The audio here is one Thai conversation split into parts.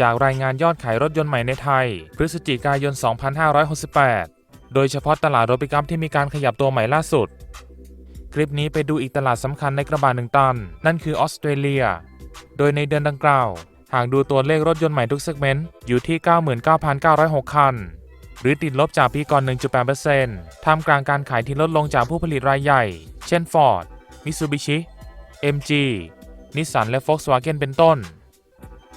จากรายงานยอดขายรถยนต์ใหม่ในไทย พฤศจิกายน 2568 โดยเฉพาะตลาดรถปิกอัพที่มีการขยับตัวใหม่ล่าสุด คลิปนี้ไปดูอีกตลาดสำคัญในกระบะหนึ่งตัน นั่นคือออสเตรเลีย โดยในเดือนดังกล่าว หากดูตัวเลขรถยนต์ใหม่ทุกเซกเมนต์อยู่ที่ 99,906 คัน หรือติดลบจากปีก่อน 1.8%ท่ามกลางการขายที่ลดลงจากผู้ผลิตรายใหญ่ เช่น Ford Mitsubishi MG Nissan และ Volkswagen เป็นต้น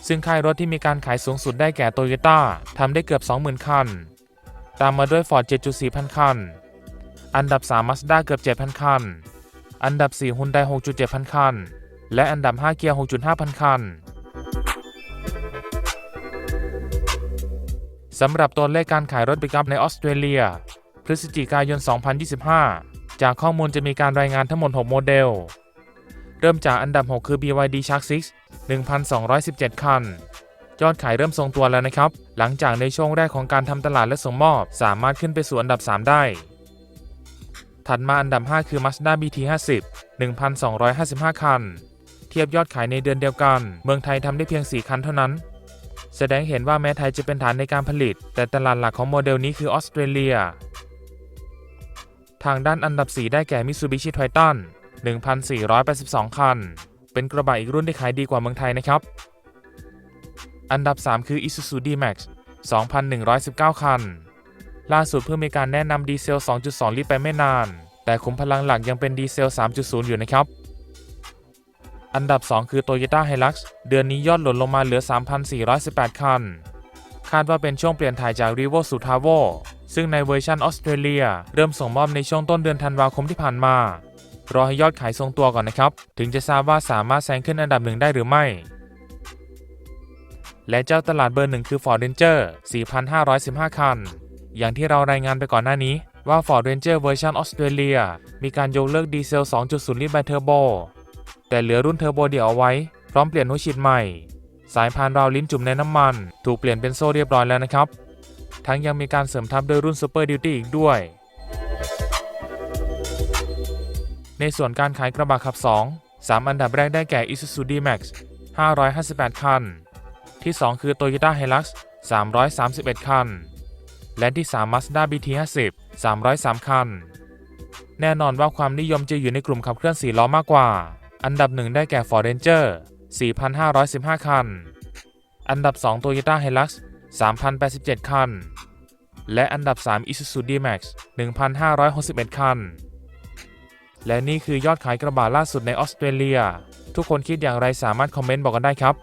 ซึ่งค่ายรถที่มีการขายสูงสุดได้แก่ Toyota ทำได้เกือบ 20,000 คัน ตามมาด้วย Ford 7.4 พันคัน อันดับ 3 Mazda เกือบ 7,000 คัน อันดับ 4 Hyundai 6.7 พันคัน และอันดับ5เกียร์6.5 พันคันสำหรับตัวเลขการขายรถปิกอัพในออสเตรเลีย พฤศจิกายน 2025 จากข้อมูลจะมีการรายงานทั้งหมด 6 โมเดล เริ่มจากอันดับ 6 คือ BYD Shark 6 1,217 คัน ยอดขายเริ่มทรงตัวแล้วนะครับ หลังจากในช่วงแรกของการทำตลาดและส่งมอบ สามารถขึ้นไปสู่อันดับ 3 ได้ ถัดมาอันดับ 5 คือ Mazda BT 50 1,255 คัน เทียบยอดขายในเดือนเดียวกัน เมืองไทยทำได้เพียง 4 คันเท่านั้น แสดงเห็นว่าแม้ไทยจะเป็นฐานในการผลิต แต่ตลาดหลักของโมเดลนี้คือออสเตรเลีย ทางด้านอันดับ 4 ได้แก่ Mitsubishi Triton 1,482 คัน เป็นกระบะอีกรุ่นที่ขายดีกว่าเมืองไทยนะครับ อันดับ 3 คือ Isuzu D-Max 2,119 คัน ล่าสุดเพิ่งมีการแนะนำดีเซล 2.2 ลิตรไปไม่นาน แต่ขุมพลังหลักยังเป็นดีเซล 3.0 อยู่นะครับ อันดับ 2 คือ Toyota Hilux เดือนนี้ยอดหล่นลงมาเหลือ 3,418 คัน คาดว่าเป็นช่วงเปลี่ยนถ่ายจาก Revo สู่ Tavo ซึ่งในเวอร์ชันออสเตรเลีย เริ่มส่งมอบในช่วงต้นเดือนธันวาคมที่ผ่านมา รอให้ยอดขายทรงตัวก่อนนะครับ ถึงจะทราบว่าสามารถแซงขึ้นอันดับหนึ่งได้หรือไม่ และเจ้าตลาดเบอร์หนึ่งคือ Ford Ranger 4,515 คัน อย่างที่เรารายงานไปก่อนหน้านี้ว่า Ford Ranger เวอร์ชันออสเตรเลียมีการยกเลิกดีเซล 2.0 ลิตรไบเทอร์โบ แต่เหลือรุ่นเทอร์โบเดี่ยวเอาไว้ พร้อมเปลี่ยนหัวฉีดใหม่ สายพานราวลิ้นจุ่มในน้ำมัน ถูกเปลี่ยนเป็นโซ่เรียบร้อยแล้วนะครับ ทั้งยังมีการเสริมทับด้วยรุ่น Super Duty อีกด้วย ในส่วนการขายกระบะขับ 2 3 อันดับแรกได้แก่ Isuzu D-Max 558 คัน ที่ 2 คือ Toyota Hilux 331 คัน และที่ 3 Mazda BT 50 303 คัน แน่นอนว่าความนิยมจะอยู่ในกลุ่มขับเคลื่อน 4 ล้อมากกว่า อันดับ 1 ได้แก่ Ford Ranger 4,515 คัน อันดับ 2 Toyota Hilux 3,087 คัน และอันดับ 3 Isuzu D-Max 1,561 คัน และนี่คือยอดขายกระบะล่าสุดในออสเตรเลีย ทุกคนคิดอย่างไรสามารถคอมเมนต์บอกกันได้ครับ